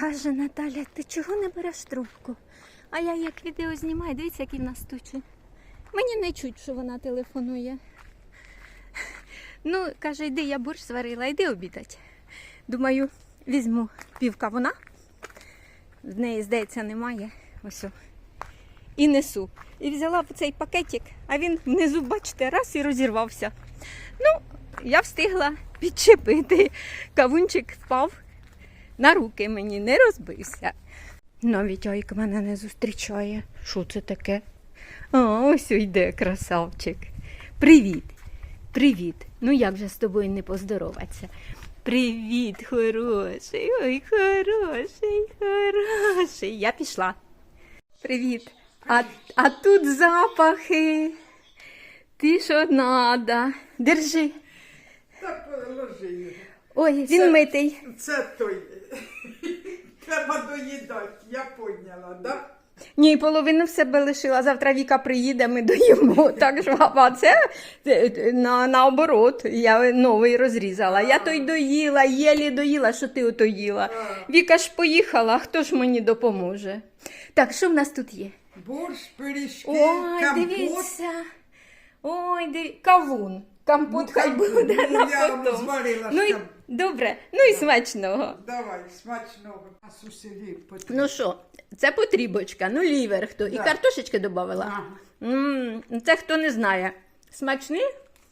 Каже Наталя, ти чого не береш трубку? А я як відео знімаю, дивіться, які в нас тучі. Мені не чуть, що вона телефонує. Ну, каже, йди, я борщ сварила, йди обідать. Думаю, візьму півка вона. В неї, здається, немає. Ось. І несу. І взяла цей пакетик, а він внизу, бачите, раз і розірвався. Ну, я встигла підчепити. Кавунчик впав на руки мені, не розбився. Навіть Айк мене не зустрічає. Що це таке? А, ось йде красавчик. Привіт. Привіт. Ну як же з тобою не поздороватися? Привіт, хороший, ой, хороший, хороший. Я пішла. Привіт. А, а тут запахи. Ти що надо. Держи. Ой, він Це- митий. Це той. Треба доїдати, я поняла, да? Ні, половину в себе лишила. Завтра Віка приїде, ми доїмо. Так що, а це на, наоборот. Я новий розрізала. Я той доїла, єлі доїла, що ти ото їла. Віка ж поїхала, хто ж мені допоможе? Так, що в нас тут є? Борщ, пиріжки, Ой, компот. дивіться. Ой, дивіться. Кавун. Компот Ну, хай буде Ну, на я потом. зварила Ну, і, там. Добре, ну і смачного. Давай, смачного. Нас у селі потрібно. Ну що, це потрібочка, ну лівер хто. І Да. картошечки додавала. Ага. М, Це хто не знає. Смачний?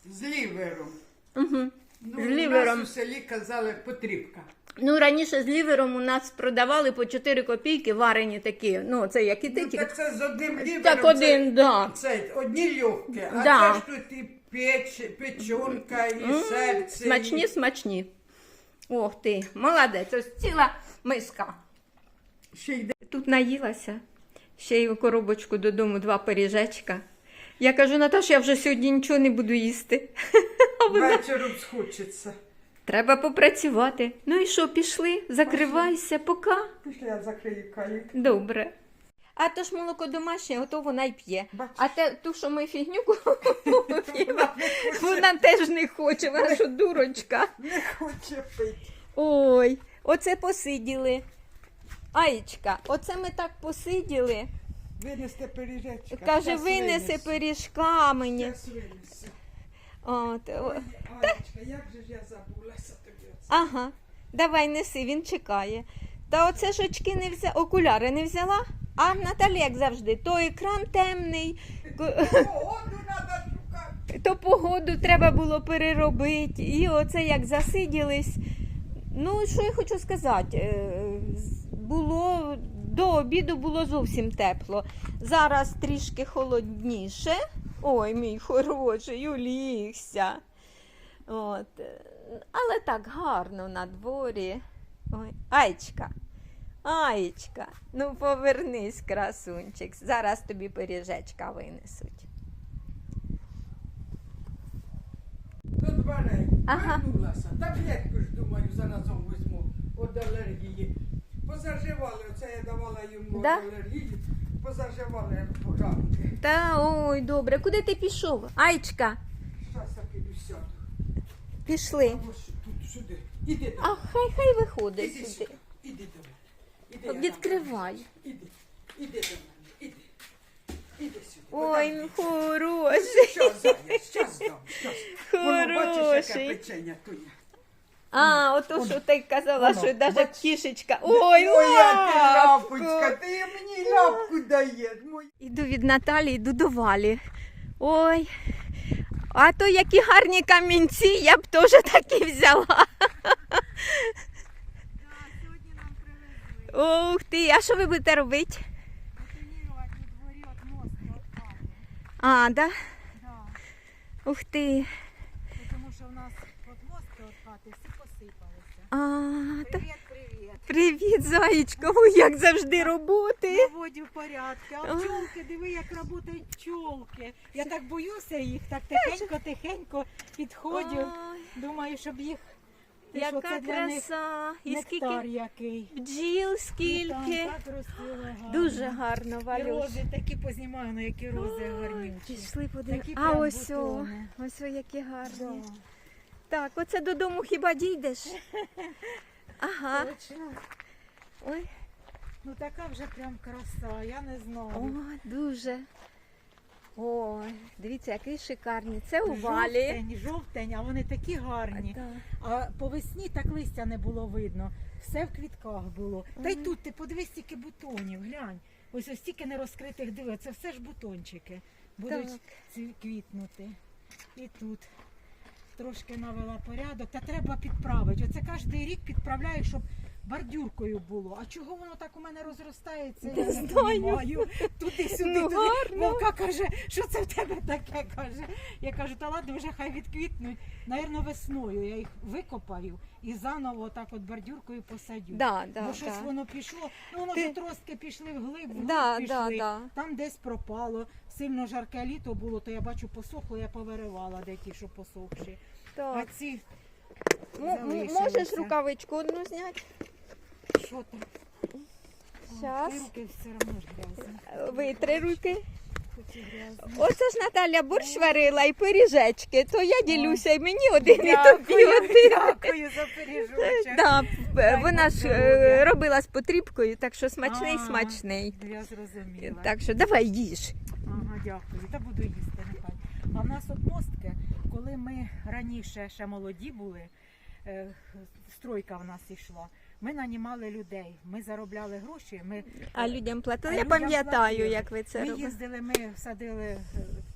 З лівером. Угу. Ну, З У лівером. нас у селі казали потрібка. Ну, раніше з лівером у нас продавали по 4 копійки варені такі. Ну, це як і Ну, так це з одним лівером. Так, один, да. Це, це одні легкі, а Да. це ж тут і печ, печонка, і серце. Смачні, і... смачні. Ох ти, молодець, ось ціла миска. Ще йде. Тут наїлася. Ще й у коробочку додому два пиріжечка. Я кажу, Наташ, я вже сьогодні нічого не буду їсти. Вечором схочеться. Треба попрацювати. Ну і що, пішли? Закривайся, пока. Пішли, я закрию калік. Добре. А то ж молоко домашнє, ото вона й п'є. Бачиш. А те, ту, що ми фігню купила, вона теж не хоче, вона що дурочка. Не хоче пити. Ой, оце посиділи. Аєчка, оце ми так посиділи. Винести пиріжечка. Каже, Щас винеси винесу. пиріжка мені. Щас винесу. От, о, Анечка, як же ж я забулася тобі оце? ага, давай неси, він чекає. Та оце ж очки не взяла, окуляри не взяла, а Наталі, як завжди, то екран темний, то погоду треба було переробити. І оце як засиділись. Ну, що я хочу сказати, е, було до обіду було зовсім тепло. Зараз трішки холодніше. Ой, мій хороший, улігся. От. Але так гарно на дворі. Ой, Айчка. Айчка, ну повернись, красунчик. Зараз тобі пиріжечка винесуть. До дверей. Ага. Вернулася. Таблетку ж, думаю, за заразом візьму від алергії. Позаживали, оце я давала йому Да? від алергії. Позаживали ранки. Та ой, добре, куди ти пішов? Айчка, Щас я піду сяду. пішли. Або ж тут сюди. Іди А хай хай виходить Іди сюди. сюди. Іди до мене. Іди, я Відкривай. Іди. Іди до мене. Іди. Іди сюди. Ой, Подам. хороший. Щас, Зая, щас дам, щас. Воно, бачиш, яке Хороший. печення тує. А, ото що ти казала, Воно, що навіть бач. кішечка. Ой, Моя ти лапочка, ти мені лапку даєш. Іду від Наталі, йду до Валі. Ой. А то які гарні камінці, я б теж такі взяла. Ух ти, а що ви будете робити? А, да? Да. Ух ти. Тому що в нас мосту от хати всі посипалися. А, та... Привіт, привіт. Привіт, заєчка. Ой, як завжди роботи. Наводю порядки. А пчолки, диви, як працюють пчолки. Я так боюся їх, так тихенько-тихенько підходжу. Ой, Думаю, щоб їх. Ти що, яка це для них краса. І нектар скільки який. бджіл, І скільки. там так розцвіло гарно. Дуже гарно, І Валюш. рози такі познімаю, ну які рози гарнючі. Пішли подивимося. Такі А прям ось о, бутони. ось о, які гарні. Да. Так, оце додому хіба дійдеш? Ага. Точно. Ой, Ну така вже прям краса, я не знаю. о, дуже. Ой, дивіться, який шикарний. Це у валі. Жовтень, жовтень, а вони такі гарні. Да. А по весні так листя не було видно. Все в квітках було. Та й тут ти подивись стільки бутонів, глянь. Ось ось стільки не розкритих диви, це все ж бутончики. Будуть Так. квітнути. І тут трошки навела порядок. Та треба підправити. Оце кожен рік підправляю, щоб бордюркою було. А чого воно так у мене розростається? Не я знаю. Туди-сюди. Ну, туди. гарно. Вовка каже, що це в тебе таке? каже. Я кажу, та ладно, вже хай відквітнуть. Наверно, весною я їх викопаю і заново так от бордюркою посадю. Да, да, Бо щось да. воно пішло. Ну воно Ти- ж трошки пішли вглиб, вглиб Да, пішли. да, да. Там десь пропало. Сильно жарке літо було, то я бачу посохло, я повиривала де ті, що посохші. А Так. ці М- м- залишилися. можеш рукавичку одну зняти? Що там? Щас. Ці руки все одно ж грязні. Витри руки. Грязні. Оце ж Наталя борщ варила і пиріжечки, то я ділюся і мені один, і тобі один. дякую за пиріжочок. Да, Дай вона ж е, робила з потрібкою, так що смачний, А, смачний. Я зрозуміла. Так що давай їж. Ага, дякую. Та буду їсти, нехай. А в нас от мостки, коли ми раніше ще молоді були, е, стройка в нас йшла. Ми нанімали людей, ми заробляли гроші. Ми, А людям платили. А Я пам'ятаю, як ви це ми робили. їздили, ми садили е,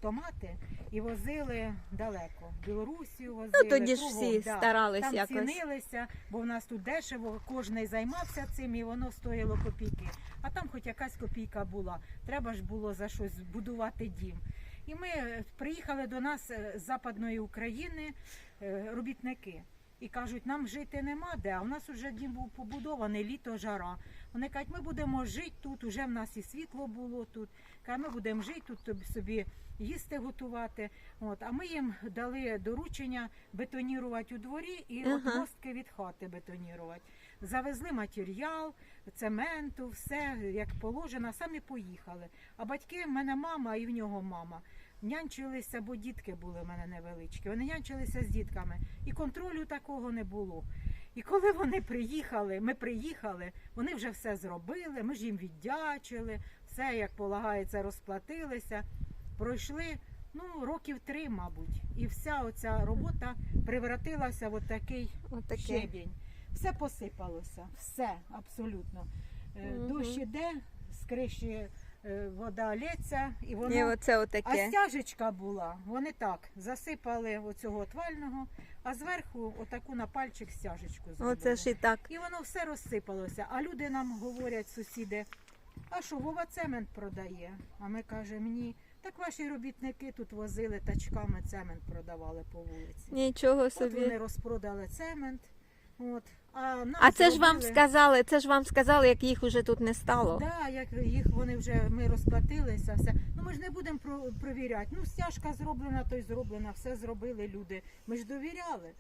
томати і возили далеко. В Білорусію возили. Ну тоді ж всі да. старались Там якось. цінилися, бо в нас тут дешево, кожен займався цим і воно стоїло копійки. А там хоч якась копійка була. Треба ж було за щось будувати дім. І ми е, приїхали до нас е, з Западної України робітники. І кажуть, нам жити нема де, а у нас вже дім був побудований, літо жара. Вони кажуть, ми будемо жити тут, уже в нас і світло було тут. Кажуть, ми будемо жити тут тобі собі їсти готувати. От, а ми їм дали доручення бетонірувати у дворі і от мостки від хати бетонірувати. Завезли матеріал, цементу, все як положено, самі поїхали. А батьки, в мене мама і в нього мама. Нянчилися, бо дітки були в мене невеличкі. Вони нянчилися з дітками. І контролю такого не було. І коли вони приїхали, ми приїхали, вони вже все зробили, ми ж їм віддячили, все як полагається, розплатилися. Пройшли ну, років три, мабуть. І вся оця робота превратилася в от такий Отаке. щебінь. Все посипалося, все абсолютно. Мгм. Дощ іде, з криші вода лється, і воно. І оце А стяжечка була, вони так засипали оцього отвального, а зверху отаку на пальчик стяжечку зробили. Оце ж і так. І воно все розсипалося. А люди нам говорять, сусіди, а що Вова цемент продає? А ми кажемо, ні. Так ваші робітники тут возили тачками цемент продавали по вулиці. Нічого От вони собі. розпродали цемент. От. А, А це ж вам сказали, це ж вам сказали, як їх уже тут не стало. Да, як їх вони вже ми розплатилися, все. Ну ми ж не будемо про, провіряти. Ну, стяжка зроблена, то й зроблена, все зробили люди. Ми ж довіряли.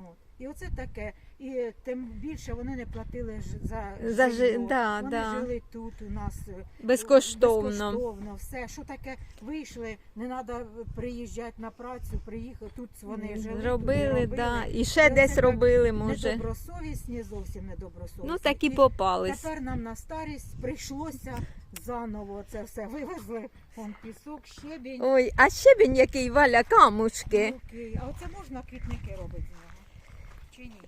От. І оце таке. І тим більше вони не платили ж за, За жи- да, вони да. жили тут у нас е, Безкоштовно. безкоштовно. Все, що таке вийшли, не треба приїжджати на працю, приїхали. Тут вони жили. тут Робили, робили. да. І І ще оце десь робили, може. Недобросовісні, зовсім недобросовісні. Ну такі І попались. Тепер нам на старість прийшлося заново це все вивезли. Вон пісок, щебінь. Ой, а щебінь який валя камушки. Окей. А оце можна квітники робити? Чи ні?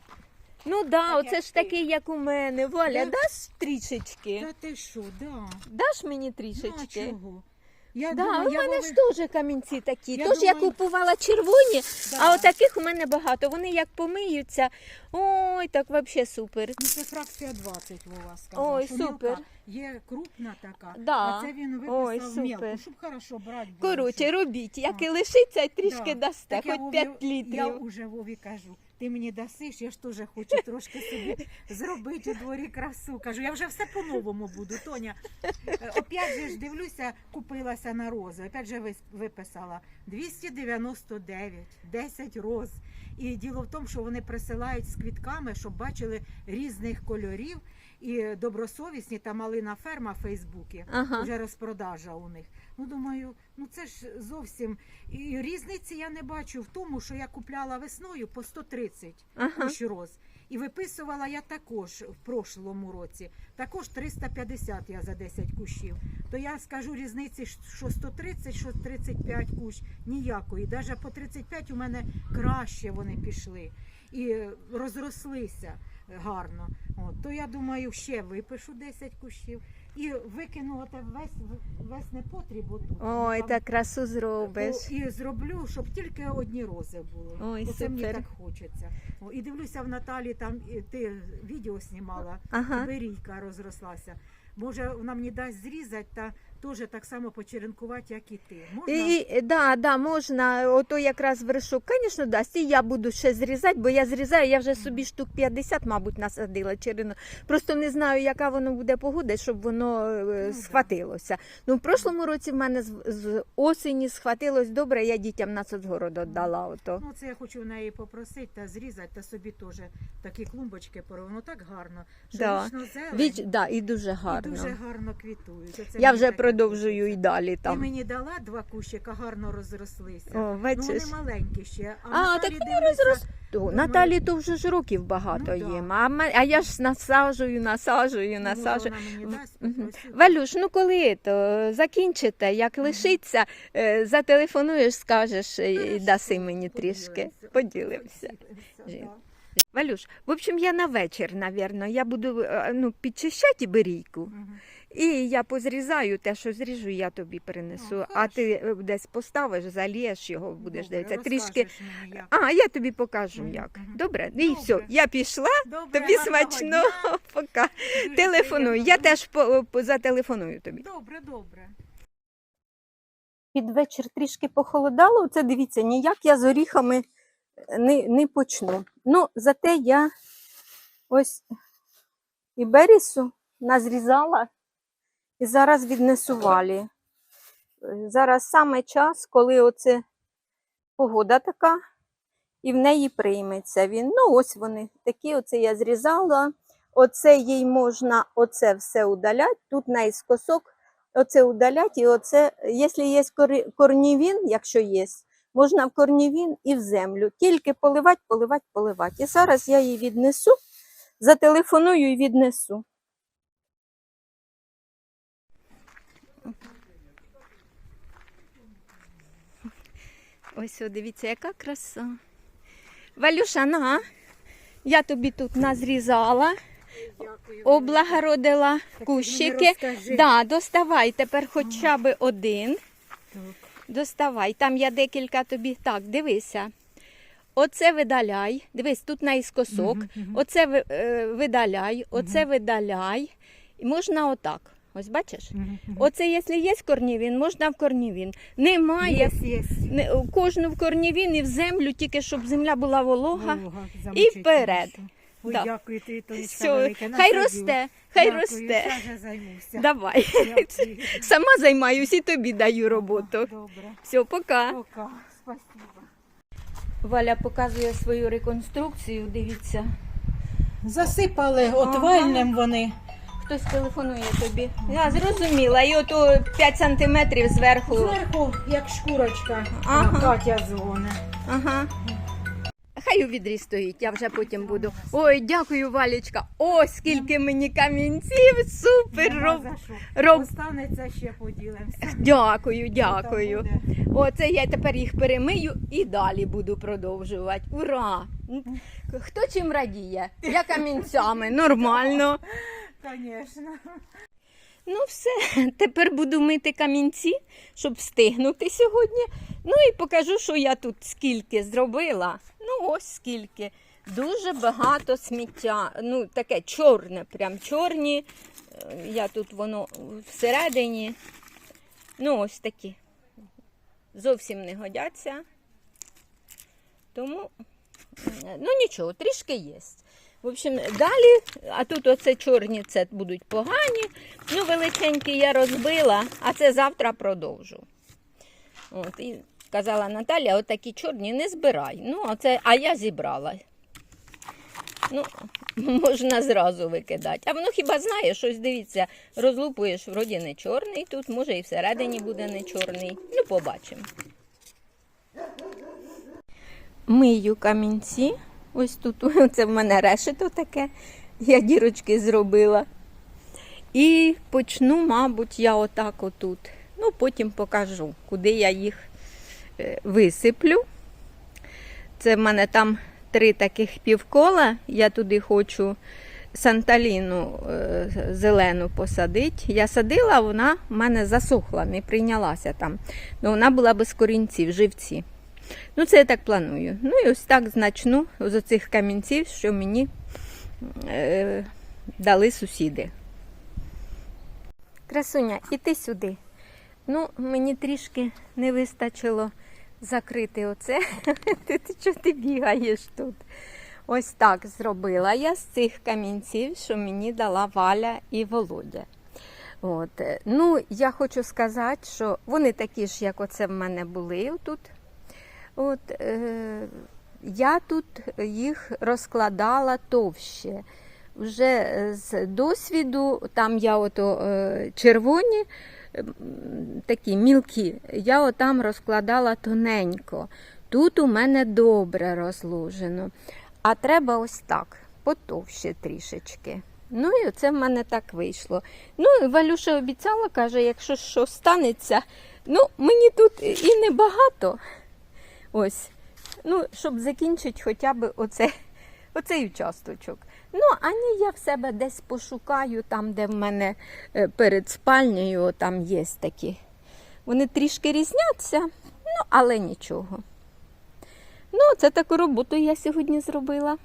Ну да, Так, оце як ж ти. такий, як у мене. Валя, Да. даш трішечки? Та ти що, да. Даш мені Ну, а трішечки? чого? Я Да, думаю, у я мене ж теж камінці такі. Я Тож я думаю- купувала червоні, Да. а отаких у мене багато. Вони як помиються. Ой, так взагалі супер. Ну, це фракція 20 у вас сказав. Ой, що супер. Є крупна така, Да. а це він виписав супер. мілку, щоб хорошо брати було. Коротше, щоб- робіть. Як А. і лишиться, трішки Да. дасте, Так я хоч Вові- 5 Я літрів. вже Вові кажу, ти мені дасиш, я ж теж хочу трошки собі зробити у дворі красу. Кажу, я вже все по-новому буду, Тоня. Е, Опять же ж дивлюся, купилася на рози. Опять же вис- виписала 299, 10 роз. І діло в тому, що вони присилають з квітками, щоб бачили різних кольорів. І добросовісні та малина ферма в Фейсбуці. Ага. Вже розпродажа у них. Ну думаю, ну це ж зовсім і різниці я не бачу в тому, що я купляла весною по 130 Ага. роз. І виписувала я також в прошлому році. Також 350 я за 10 кущів. То я скажу різниці, що 130, що 35 кущ ніякої. Навіть по 35 у мене краще вони пішли і розрослися гарно. От, то я думаю, ще випишу 10 кущів і викину весь, весь непотріб отут. Ой, Там так красу зробиш. О, І зроблю, щоб тільки одні рози були. Ой, Оце мені так хочеться. О, і дивлюся в Наталі, там і ти відео знімала, Ага. берійка розрослася. Може, вона мені дасть зрізати та теж так само почеренкувати, як і ти. Можна? І, і, да, да, можна, ото якраз вершок, звісно, дасть. І я буду ще зрізати, бо я зрізаю, я вже собі штук 50, мабуть, насадила черину. Просто не знаю, яка воно буде погода, щоб воно е, да. схватилося. Ну, в прошлому році в мене з, з осені схватилось добре, я дітям на соцгород віддала. Ото. Ну, це я хочу в неї попросити та зрізати, та собі теж такі клумбочки. Воно так гарно. Що Да. Віч, да, і дуже і гарно. дуже гарно квітують. Оце Я вже таке продовжую і далі Ти мені дала два кущика, гарно розрослися. О, Ну, вони маленькі ще. А, А, так вони дивлюся, розрос- То, Наталі то вже ж років багато Ну, їм. А, а я ж насаджую, насаджую, може, насаджую. мені дасть, Валюш, ну коли то закінчите, як лишиться, е, зателефонуєш, скажеш е, і даси мені трішки. поділимося. Поділимося. Валюш, в общем, я на вечір, навірно, я буду е, ну, підчищати берійку. Мгм. І я позрізаю те, що зріжу, я тобі принесу. Ну, а ти е, десь поставиш, залієш його, будеш Добре, дивитися. Трішки. мені, як. А, я тобі покажу як. мгм. Добре? І все, я пішла, Добре, тобі смачно. Пока. Дуже Телефоную. Я теж по, по- зателефоную тобі. Добре, добре. Під вечір трішки похолодало. Це дивіться, ніяк я з оріхами не, не почну. Ну, зате я ось і берісу назрізала і зараз віднесу валі. Зараз саме час, коли оце погода така, і в неї прийметься він. Ну, ось вони такі, оце я зрізала. Оце їй можна оце все удаляти. Тут наискосок оце удалять, і оце, якщо є корнівін, якщо є, можна в корнівін і в землю. Тільки поливати, поливати, поливати. І зараз я її віднесу, зателефоную і віднесу. Ось, о, дивіться, яка краса. Валюша, на, я тобі тут назрізала, Дякую. облагородила Так, кущики. Да, доставай тепер хоча б один. Так. Доставай. Там я декілька тобі. Так, дивися. Оце видаляй. Дивись, тут наїскосок. Мгм, мгм. Оце е, видаляй, оце видаляй. І можна отак. Ось бачиш? Мгм. Оце, якщо є корнівін, можна в корнівін. Немає. Єс, єс. Не, кожну в корнівін і в землю, тільки щоб земля була волога. Волга, І вперед. нашу. Ой, Да. дякую, ти Тонечка Все, велике. хай насадю. росте, хай Дякую, росте. я вже займуся. Давай. Дякую. Сама займаюся і тобі даю роботу. Добре. Все, пока. Пока. Спасибо. Валя показує свою реконструкцію. Дивіться. Засипали отвальним вони. Хтось телефонує тобі. Я зрозуміла. І ото 5 сантиметрів зверху. Зверху, як шкурочка, Ага. Катя дзвоне. Ага. Хай у відрі стоїть, я вже потім буду. Ой, дякую, Валічка. О, скільки мені камінців! Супер! Роб... роб... Останеться ще поділимося. Дякую, дякую. Оце я тепер їх перемию і далі буду продовжувати. Ура! Хто чим радіє? Я камінцями, нормально. Звісно. Ну все, тепер буду мити камінці, щоб встигнути сьогодні. Ну і покажу, що я тут скільки зробила. Ось скільки. Дуже багато сміття. Ну, таке чорне, прям чорні. Е, Я тут воно всередині. Ну, ось такі. Зовсім не годяться. Тому, ну нічого, трішки є. В общем, далі, а тут оце чорні, це будуть погані. Ну, величенькі я розбила, а це завтра продовжу. От, і казала Наталя, отакі чорні не збирай. Ну, а, це, а я зібрала. Ну, можна зразу викидати. А воно хіба знає, щось дивіться, розлупуєш, вроді не чорний тут, може і всередині буде не чорний. Ну, побачимо. Мию камінці. Ось тут це в мене решето таке. Я дірочки зробила. І почну, мабуть, я отак отут. Ну, потім покажу, куди я їх висиплю. Це в мене там три таких півкола. Я туди хочу санталіну е, зелену посадити. Я садила, вона в мене засохла, не прийнялася там. Ну, вона була без корінців, живці. Ну, це я так планую. Ну і ось так значну з оцих камінців, що мені е, дали сусіди. Красуня, іди сюди. Ну, мені трішки не вистачило закрити оце. Ти, чого ти бігаєш тут? Ось так зробила я з цих камінців, що мені дала Валя і Володя. От. е, Ну, я хочу сказати, що вони такі ж, як оце в мене були тут. От, е, я тут їх розкладала товще. Вже е, з досвіду, там я ото е, червоні, такі мілкі, я отам розкладала тоненько. Тут у мене добре розложено. А треба ось так, потовще трішечки. Ну і оце в мене так вийшло. Ну, Валюша обіцяла, каже, якщо що станеться, ну мені тут і небагато. Ось. Ну, щоб закінчити хоча б оце, оцей участочок. Ну, ані я в себе десь пошукаю, там, де в мене е, перед спальнею, там є такі. Вони трішки різняться, ну, але нічого. Ну, це таку роботу я сьогодні зробила.